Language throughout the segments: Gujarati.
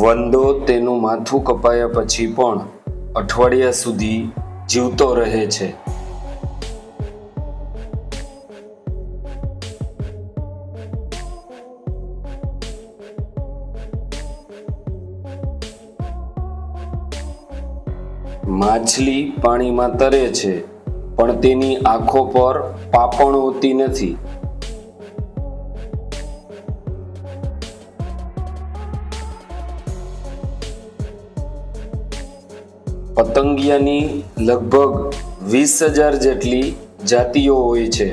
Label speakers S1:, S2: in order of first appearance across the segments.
S1: વંદો તેનું માથું કપાયા પછી પણ અઠવાડિયા સુધી જીવતો રહે છે. માછલી પાણીમાં તરે છે, પણ તેની આંખો પર પાપણ હોતી નથી. પતંગિયાની લગભગ વીસ હજાર જેટલી જાતિઓ હોય છે.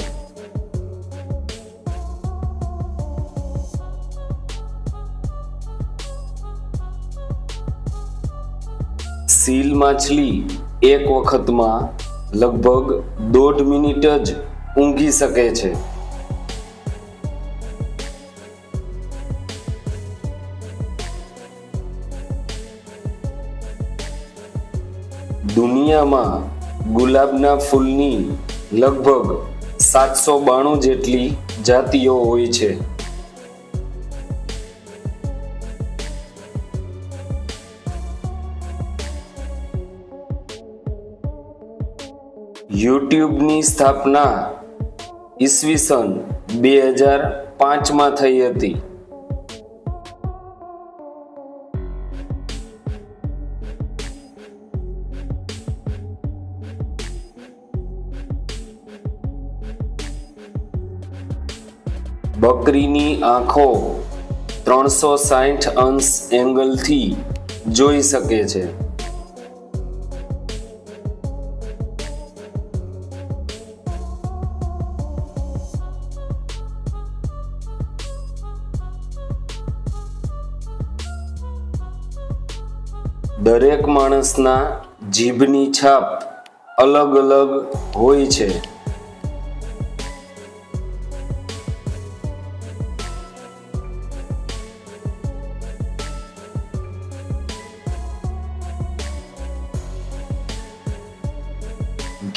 S1: સીલ માછલી એક વખતમાં લગભગ દોઢ મિનિટ જ ઊંઘી શકે છે. દુનિયામાં ગુલાબના ફૂલની લગભગ સાતસો બાણું જેટલી જાતિઓ હોય છે. યુટ્યુબની સ્થાપના ઈસવીસન બે હજાર પાંચમાં થઈ હતી. બકરીની આંખો ત્રણસો સાઠ અંશ એંગલથી જોઈ શકે છે. દરેક માણસના જીભની છાપ અલગ અલગ હોય છે.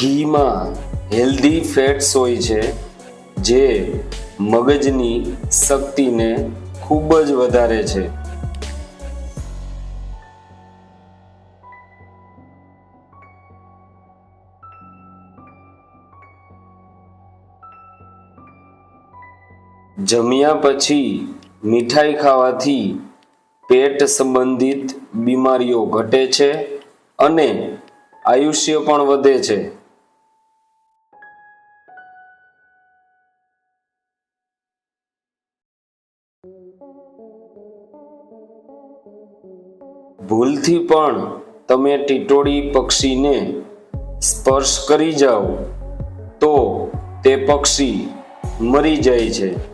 S1: ઘીમાં હેલ્ધી ફેટ્સ હોય છે, જે મગજની શક્તિને ખૂબ જ વધારે છે. જમ્યા પછી મીઠાઈ ખાવાથી પેટ સંબંધિત બીમારીઓ ઘટે છે અને આયુષ્ય પણ વધે છે. ભૂલથી પણ તમે ટીટોળી પક્ષીને સ્પર્શ કરી જાઓ તો તે પક્ષી મરી જાય છે.